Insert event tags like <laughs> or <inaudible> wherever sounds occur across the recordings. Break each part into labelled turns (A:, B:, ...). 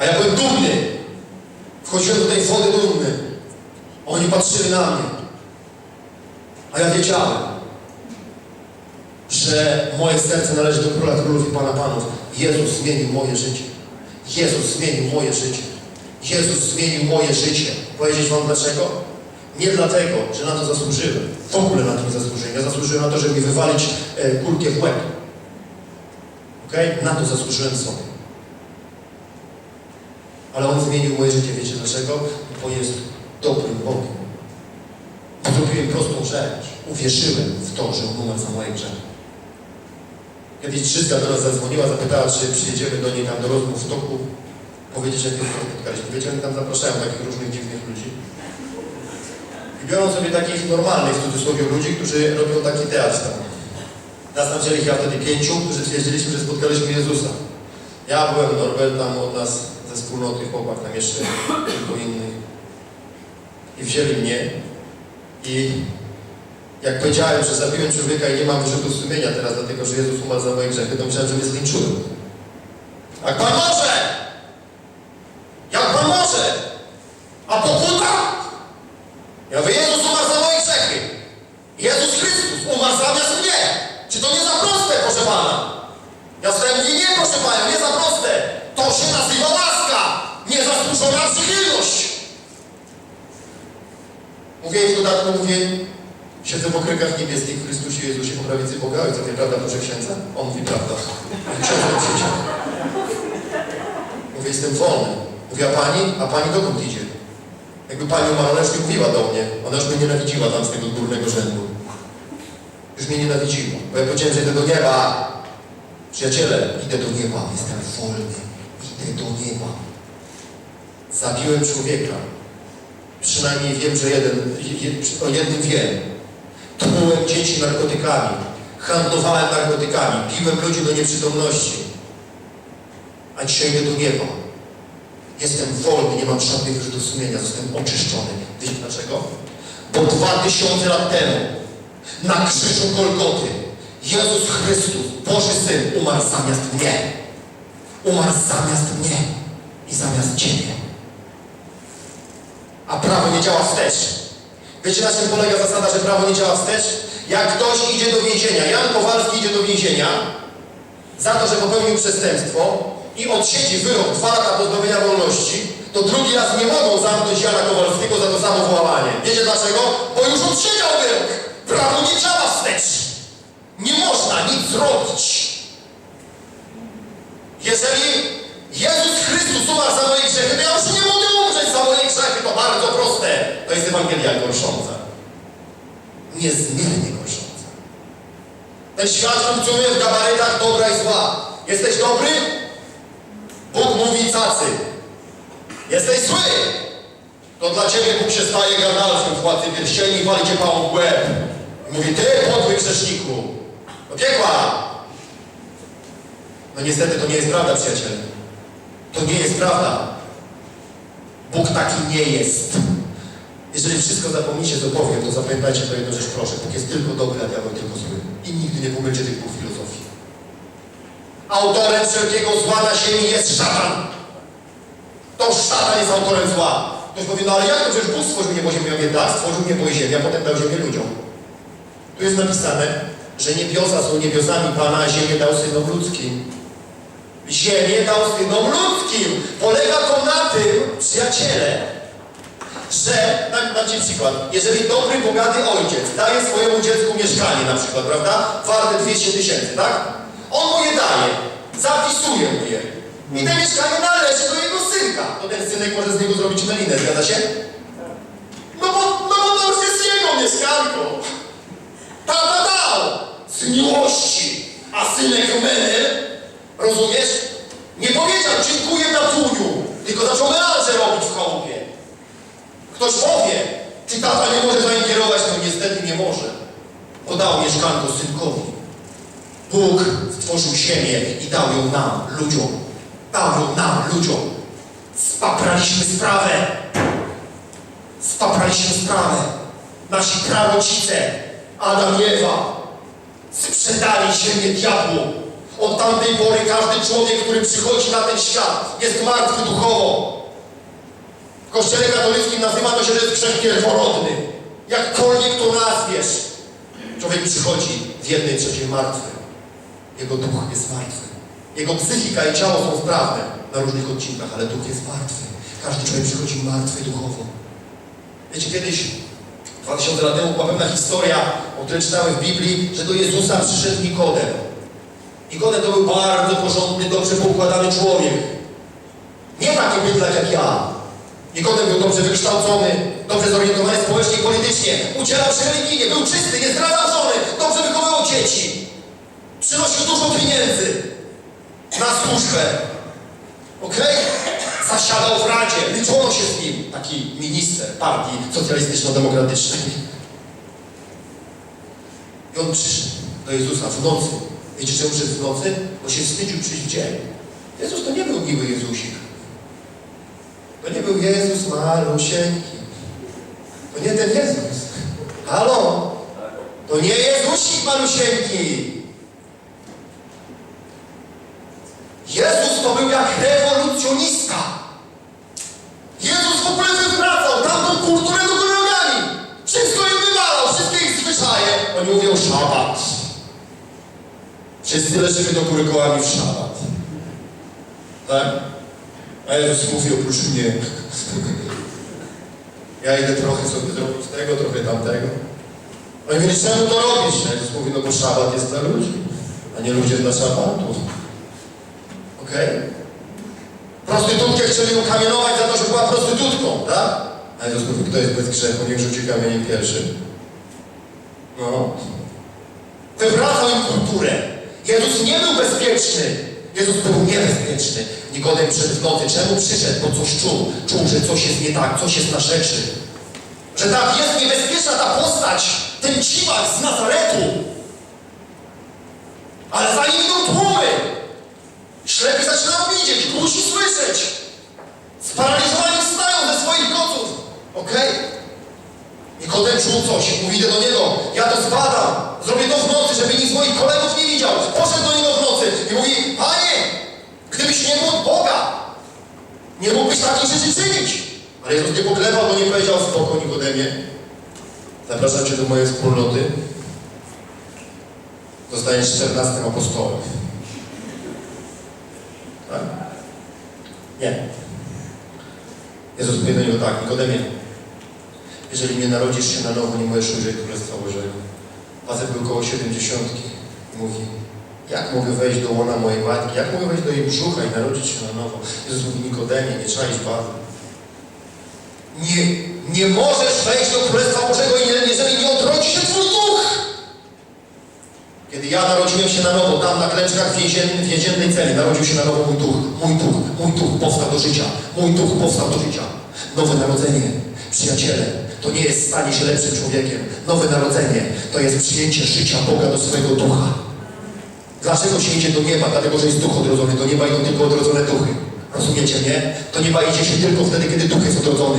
A: A ja byłem dumny. Wchodziłem do tej wody dumny. Oni patrzyli na mnie. A ja wiedziałem, że moje serce należy do Króla Królów i Pana Panów. Jezus zmienił moje życie. Jezus zmienił moje życie. Jezus zmienił moje życie. Powiedzieć Wam dlaczego? Nie dlatego, że na to zasłużyłem. W ogóle na to nie zasłużyłem. Ja zasłużyłem na to, żeby mi wywalić e, kulkę w łeb. Okej? Na to zasłużyłem sobie. Ale On zmienił moje życie. Wiecie dlaczego? Bo jest dobrym Bogiem. Zrobiłem prostą rzecz. Uwierzyłem w to, że On umarł za moje grzechy. Kiedyś Trzyska do nas zadzwoniła, zapytała, czy przyjedziemy do niej tam do rozmów w toku, powiedzieć, jak jest spotkaliśmy. Wiecie, oni tam zapraszają takich różnych dziwnych ludzi. I biorą sobie takich normalnych, w cudzysłowie, ludzi, którzy robią taki teatr tam. Nas tam wzięli chyba wtedy pięciu, którzy twierdziliśmy, że spotkaliśmy Jezusa. Ja byłem, Norbert tam od nas ze wspólnoty, chłopak tam jeszcze kilku innych. I wzięli mnie i jak powiedziałem, że zabiłem człowieka i nie mam wyrzutu sumienia teraz, dlatego że Jezus umarł za moje grzechy, to myślałem, że mnie zlinczują. Jak Pan może! Jak Pan może! A pokuta? Ja mówię, Jezus umarł za moje grzechy. Jezus Chrystus umarł zamiast mnie. Czy to nie za proste, proszę Pana? Ja sobie mówię, nie, proszę Pana, nie za proste. To się nazywa łaska, niezasłużona przychylność. Mówię i w dodatku mówię, siedzę w okręgach niebieskich w Chrystusie Jezusie po prawicy Boga Ojca, mówię, prawda, proszę księdza? On mówi, prawda. Ksiądz siedział. Mówię, jestem wolny. Mówię, a pani? A pani dokąd idzie? Jakby pani umarła, ona już nie mówiła do mnie. Ona już mnie nienawidziła tam z tego górnego rzędu. Już mnie nienawidziła. Bo ja powiedziałem, że idę do nieba. Przyjaciele, idę do nieba. Jestem wolny. Idę do nieba. Zabiłem człowieka. Przynajmniej wiem, że jeden, je, o jednym wiem. Tłułem dzieci narkotykami. Handlowałem narkotykami. Piłem ludzi do nieprzytomności. A dzisiaj idę do nieba. Jestem wolny, nie mam żadnych wyrzutów sumienia, zostałem oczyszczony. Wiecie dlaczego? Bo dwa tysiące lat temu na krzyżu Golgoty Jezus Chrystus, Boży Syn, umarł zamiast mnie. Umarł zamiast mnie i zamiast Ciebie. A prawo nie działa wstecz. Wiecie na czym polega zasada, że prawo nie działa wstecz? Jak ktoś idzie do więzienia, Jan Kowalski idzie do więzienia za to, że popełnił przestępstwo i odsiedzi wyrok dwa lata pozbawienia wolności, to drugi raz nie mogą zamknąć Jana Kowalskiego za to samo włamanie. Wiecie dlaczego? Bo już odsiedział wyrok. Prawo nie działa wstecz. Nie można nic zrobić. Ewangelia gorsząca. Niezmiernie gorsząca. Ten świat funkcjonuje w gabarytach dobra i zła. Jesteś dobry? Bóg mówi cacy. Jesteś zły? To dla ciebie Bóg się staje Gandalfem w Władcy Pierścieni i wali cię pałą w łeb. I mówi, ty podły grzeszniku, do piekła. No niestety to nie jest prawda, przyjaciele. To nie jest prawda. Bóg taki nie jest. Jeżeli wszystko zapomnicie, co powiem, to zapamiętajcie to jedną rzecz, proszę. Bóg jest tylko dobry, a diabeł tylko zły. I nigdy nie pomylcie tych dwóch filozofii. Autorem wszelkiego zła na ziemi jest szatan. To szatan jest autorem zła. Ktoś powie, no ale jak to przecież Bóg stworzył niebo ziemię? Mówię, tak, stworzył niebo i ziemię, a potem dał ziemię ludziom. Tu jest napisane, że niebiosa są niebiosami Pana, a ziemię dał synom ludzkim. Ziemię dał synom ludzkim. Polega to na tym, przyjaciele, że, dam Ci przykład, jeżeli dobry, bogaty ojciec daje swojemu dziecku mieszkanie na przykład, prawda, warte 200 tysięcy, tak? On mu je daje, zapisuje mu je i to mieszkanie należy do jego synka. To ten synek może z niego zrobić melinę, zgadza się? No bo, no bo to już jest jego mieszkanko. Tata dał z miłości, a synek menel, rozumiesz? Nie powiedział dziękuję tatuniu, tylko zaczął melanże robić w chałupie. Ktoś powie, czy tata nie może zaingerować? No niestety nie może. Bo dał mieszkanko synkowi. Bóg stworzył ziemię i dał ją nam, ludziom. Dał ją nam, ludziom. Spapraliśmy sprawę. Spapraliśmy sprawę. Nasi prarocice, Adam i Ewa, sprzedali ziemię diabłu. Od tamtej pory każdy człowiek, który przychodzi na ten świat, jest martwy duchowo. W kościele katolickim nazywa to się, że jest grzech pierworodny. Jakkolwiek to nazwiesz. Człowiek przychodzi w jednej trzeciej martwy. Jego duch jest martwy. Jego psychika i ciało są sprawne na różnych odcinkach, ale duch jest martwy. Każdy człowiek przychodzi martwy duchowo. Wiecie, kiedyś, 2000 lat temu, była pewna historia, o której w Biblii, że do Jezusa przyszedł Nikodem. Nikodem to był bardzo porządny, dobrze poukładany człowiek. Nie taki bydlak jak ja. Nikodem był dobrze wykształcony, dobrze zorientowany społecznie i politycznie. Udzielał się religijnie, był czysty, nie zdradzał żony, dobrze wychowywał dzieci. Przynosił dużo pieniędzy na służbę. Okej? Zasiadał w Radzie, liczono się z nim. Taki minister partii socjalistyczno-demokratycznej. I on przyszedł do Jezusa w nocy. Wiecie czemu przyszedł w nocy? Bo się wstydził przyjść w dzień. Jezus to nie był miły Jezusik. To nie był Jezus malusieńki. To nie ten Jezus. Halo? To nie Jezusik malusieńki. Jezus to był jak rewolucjonistka. Jezus w ogóle wywracał tamtą kulturę do góry nogami. Wszystko im wywalał, wszystkie ich zwyczaje. Oni mówią szabat. Wszyscy leżymy do góry kołami w szabat. Tak? A Jezus mówi oprócz mnie. Ja idę trochę sobie zrobić tego, trochę tamtego. Oni mówili, czemu to robisz? A Jezus mówi, no bo szabat jest dla ludzi, a nie ludzie dla szabatu. Okej? Prostytutkę chcieli ukamienować za to, że była prostytutką, tak? A Jezus mówi, kto jest bez grzechu, niech rzuci kamieniem pierwszy. No. Wywracał im kulturę. Jezus nie był bezpieczny. Jezus był niebezpieczny. Nikodem przyszedł w nocy. Czemu przyszedł? Bo coś czuł. Czuł, że coś jest nie tak, coś jest na rzeczy. Że tak jest niebezpieczna ta postać, ten dziwak z Nazaretu. Ale za nim idą tłumy. Ślepi zaczynają widzieć, głusi słyszeć. Sparaliżowani wstają ze swoich noców. Okej? Nikodem czuł coś. Mówi idę do niego. Ja to zbadam. Zrobię to w nocy, żeby nikt z moich kolegów nie widział. Poszedł do niego w nocy i mówi, Panie, gdybyś nie był od Boga, nie mógłbyś takich rzeczy czynić. Ale Jezus nie poklepał, bo nie powiedział spoko Nikodemie. Zapraszam Cię do mojej wspólnoty. Zostaniesz 14 apostołem. Tak? Nie. Jezus mówi do niego tak, Nikodemie, jeżeli nie narodzisz się na nowo, nie możesz ujrzeć Królestwa Bożego. Facet był koło 70 i mówi, jak mogę wejść do łona mojej matki, jak mogę wejść do jej brzucha i narodzić się na nowo? Jezus mówi, Nikodemie, nie iść bardzo. Nie, nie możesz wejść do Królestwa Bożego, jeżeli nie odrodzi się Twój duch. Kiedy ja narodziłem się na nowo, tam na klęczkach więziennej, więziennej celi, narodził się na nowo mój duch. Mój duch, mój duch powstał do życia. Mój duch powstał do życia. Nowe narodzenie, przyjaciele, to nie jest stanie się lepszym człowiekiem. Nowe narodzenie to jest przyjęcie życia Boga do swojego ducha. Dlaczego się idzie do nieba? Dlatego, że jest duch odrodzony. Do nieba idą tylko odrodzone duchy. Rozumiecie, nie? Do nieba idzie się tylko wtedy, kiedy duch jest odrodzony.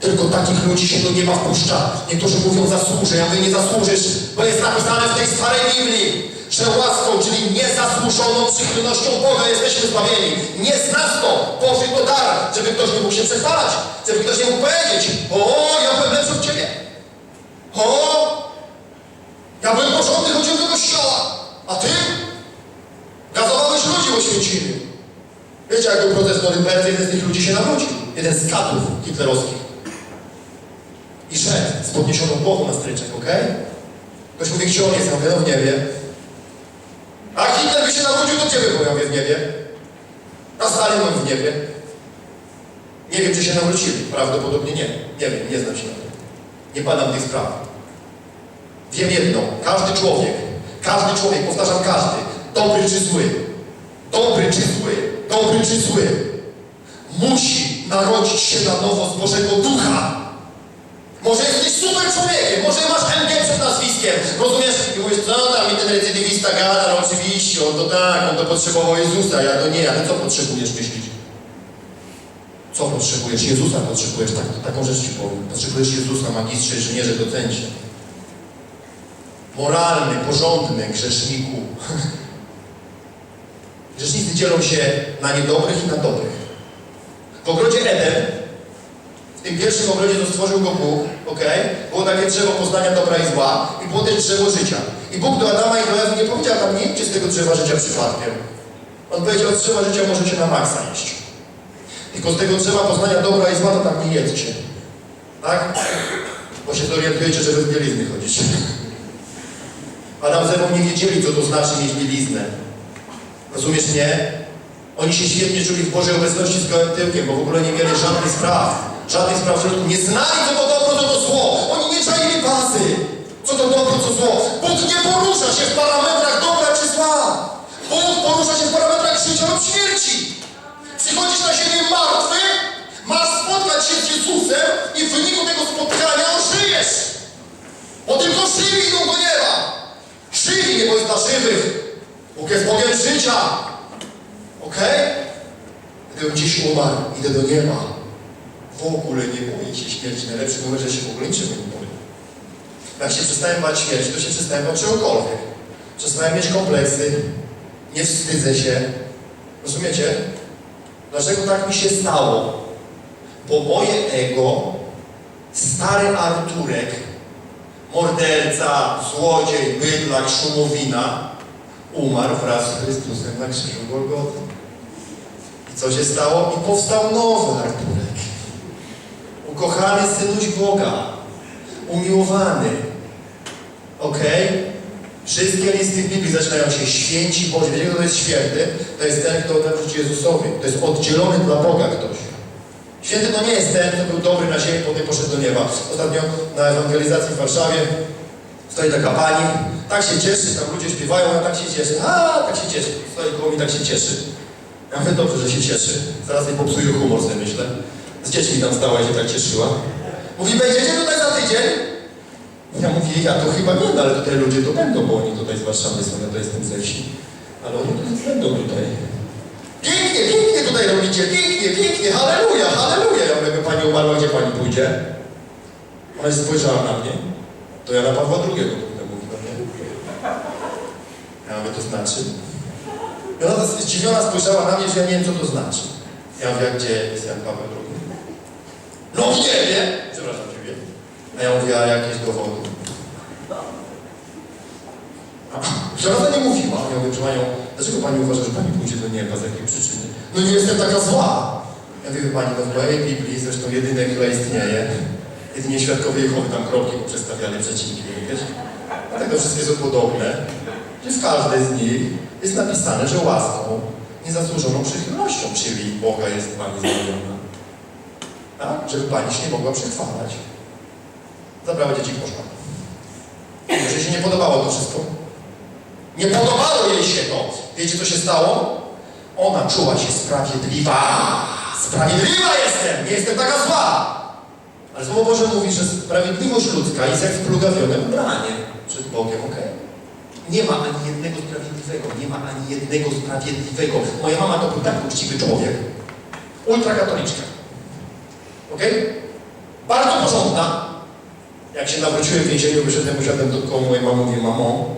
A: Tylko takich ludzi się do nieba wpuszcza. Niektórzy mówią zasłużę, ja mówię nie zasłużysz, bo jest napisane w tej starej Biblii, że łaską, czyli niezasłużoną przychylnością Boga jesteśmy zbawieni. Nie z nas to, Boży to dar, żeby ktoś nie mógł się przechwalać, żeby ktoś nie mógł powiedzieć, o, ja byłem lepszy od Ciebie. O, ja byłem porządny, chodziłem do kościoła, a Ty gazowałeś ludzi w. Wiecie, jak był protest w Norymberdze, jeden z tych ludzi się nawrócił. Jeden z katów hitlerowskich. I szedł z podniesioną głową na stryczek, okej? Ktoś mówi, gdzie on jest? Ja mówię, no w niebie. A Hitler by się nawrócił, to gdzie by? Ja mówię, w niebie. A Stalin on w niebie. Nie wiem, czy się nawrócili. Prawdopodobnie nie. Nie wiem, nie znam się na tym. Nie badam tych spraw. Wiem jedno. Każdy człowiek, każdy człowiek, powtarzam każdy, dobry czy zły, dobry czy zły, dobry czy zły, musi narodzić się na nowo z Bożego Ducha. Może jesteś super człowiekiem, może masz MG przed nazwiskiem, rozumiesz? I mówisz, co tam ten recydywista gada, no oczywiście, on to tak, on to potrzebował Jezusa, ja to nie, ale co potrzebujesz myślić? Co potrzebujesz? Jezusa potrzebujesz, tak, taką rzecz Ci powiem. Potrzebujesz Jezusa, magistrze, inżynierze, docencie. Moralny, porządny grzeszniku. <laughs> Grzesznicy dzielą się na niedobrych i na dobrych. W ogrodzie Eden, tym pierwszym ogrodzie, co stworzył go Bóg, okej, było takie drzewo poznania dobra i zła i było też drzewo życia. I Bóg do Adama i do Ewy nie powiedział tam, nie idźcie z tego drzewa życia przypadkiem. On powiedział, z drzewa życia możecie na maksa iść. Tylko z tego drzewa poznania dobra i zła to tam nie jedzcie. Tak? Bo się zorientujecie, że bez bielizny chodzicie. <laughs> Adam z Ewą nie wiedzieli, co to znaczy mieć bieliznę. Rozumiesz mnie? Oni się świetnie czuli w Bożej obecności z gołym tyłkiem, bo w ogóle nie mieli żadnych spraw. Żadnych spraw w środku. Nie znali, co to dobro, co to zło. Oni nie czaili pasy. Co to dobro, co zło. Bóg nie porusza się w parametrach dobra czy zła. Bóg porusza się w parametrach życia lub śmierci. Przychodzisz na ziemię martwy, masz spotkać się z Jezusem i w wyniku tego spotkania ożyjesz. Bo tylko żywi idą do nieba. Żywi, nie bo jest dla żywych. Bóg jest Bogiem życia. Okej? Gdybym gdzieś umarł, idę do nieba. W ogóle nie boję się śmierci. Najlepszy numer, że się w ogóle niczego nie boję. Jak się przestałem bać śmierci, to się przestałem bać czegokolwiek. Przestałem mieć kompleksy. Nie wstydzę się. Rozumiecie? Dlaczego tak mi się stało? Bo moje ego, stary Arturek, morderca, złodziej, bydlak, szumowina, umarł wraz z Chrystusem na krzyżu Golgoty. I co się stało? I powstał nowy Arturek. Ukochany synuś Boga. Umiłowany. Okej? Wszystkie listy w Biblii zaczynają się święci Boży. Wiecie, kto to jest święty? To jest ten, kto życie Jezusowi. To jest oddzielony dla Boga ktoś. Święty to nie jest ten, kto był dobry na ziemi, potem poszedł do nieba. Ostatnio na ewangelizacji w Warszawie stoi taka pani, tak się cieszy, tam ludzie śpiewają, ona tak się cieszy. A, tak się cieszy. Stoi koło mnie, tak się cieszy. Ja mówię, dobrze, że się cieszy. Zaraz jej popsuję humor, sobie myślę. Z dziećmi tam stała i się tak cieszyła. Mówi, będziecie tutaj za tydzień? Ja mówię, ja to chyba nie, no ale tutaj ludzie to będą, bo oni tutaj z Warszawy są, ja to jestem ze wsi. Ale oni tu będą tutaj. Pięknie, pięknie tutaj robicie, pięknie, pięknie, halleluja, halleluja. Ja mówię, pani umarła, gdzie pani pójdzie? Ona spojrzała na mnie. To ja na Pawła II będę mówił, nie? Ja mówię, to znaczy? I ona zdziwiona spojrzała na mnie, że ja nie wiem, co to znaczy. Ja mówię, gdzie jest Jan Paweł II? No nie wiem! Przepraszam Ciebie. A ja mówię, a jakieś dowody? Że ona nie mówiła. Ja mówię, że Panią, dlaczego Pani uważa, że Pani pójdzie do nieba? Z jakiej przyczyny? No nie jestem taka zła. Ja mówię, Pani, no w mojej Biblii, zresztą jedynej, która istnieje, jedynie świadkowie Jehowy tam kropki poprzestawiali przecinki, wiesz? Dlatego wszystkie są podobne, że w każdej z nich jest napisane, że łaską, niezasłużoną przychylnością czyli Boga jest Pani zbawiona. Tak? Żeby Pani się nie mogła przychwalać. Zabrała dzieci poszła. Może się nie podobało to wszystko? Nie podobało jej się to. Wiecie, co się stało? Ona czuła się sprawiedliwa. Sprawiedliwa jestem! Nie jestem taka zła! Ale Słowo Boże mówi, że sprawiedliwość ludzka jest jak splugawione ubranie przed Bogiem, okej? Nie ma ani jednego sprawiedliwego, nie ma ani jednego sprawiedliwego. Moja mama to był tak uczciwy człowiek. Ultrakatoliczka. Okej? Bardzo porządna. Jak się nawróciłem w więzieniu, wyszedłem, usiadłem do koło mojej mamy, mówię, mamo,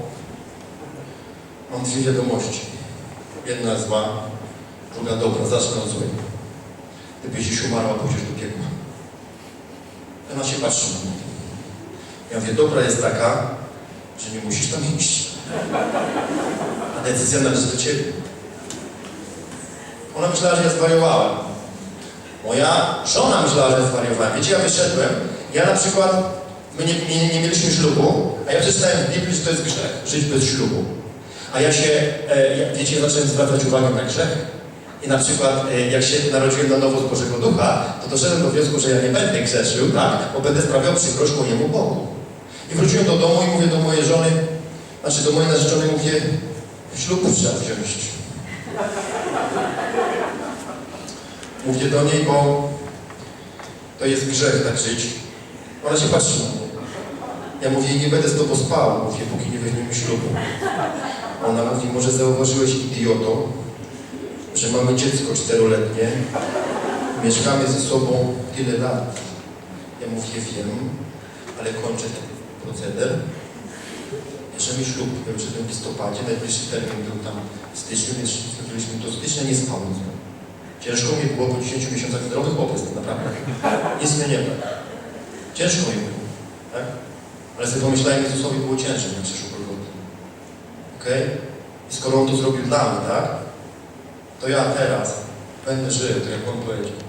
A: mam dwie wiadomości. Jedna zła, druga dobra, zacznę od złej. Gdybyś dziś umarła, pójdziesz do piekła. Ona się patrzy na mnie. Ja mówię, dobra jest taka, że nie musisz tam iść. A decyzja należy do Ciebie. Ona myślała, że ja zwariowałem. Moja żona myślała, że zwariowałem. Wiecie, ja wyszedłem, ja na przykład, my nie, nie, nie mieliśmy ślubu, a ja przeczytałem w Biblii, że to jest grzech, żyć bez ślubu. A ja się, e, wiecie, ja zacząłem zwracać uwagę na grzech. I na przykład, e, jak się narodziłem na nowo z Bożego Ducha, to doszedłem do wniosku, że ja nie będę grzeszył, tak, bo będę sprawiał przykrość mojemu Bogu. I wróciłem do domu i mówię do mojej żony, znaczy do mojej narzeczonej mówię, ślub trzeba wziąć. Mówię do niej, bo to jest grzech tak żyć. Ona się patrzy na mnie. Ja mówię, nie będę z tobą spał, mówię, póki nie weźmiemy ślubu. Ona mówi, może zauważyłeś idioto, że mamy dziecko czteroletnie, mieszkamy ze sobą tyle lat. Ja mówię, wiem, ale kończę ten proceder. Mi ślub przyszedł w listopadzie, najbliższy termin był tam w styczniu, więc zrobiliśmy to stycznia, nie spałem z nią. Ciężko mi było po 10 miesiącach zdrowych tak naprawdę. <laughs> Nic mnie nie da. Ciężko mi było, tak? Ale sobie pomyślałem, Jezusowi było ciężej na krzyżu Golgoty. Okej? I skoro On to zrobił dla mnie, tak? To ja teraz będę żył, tak jak On powiedział.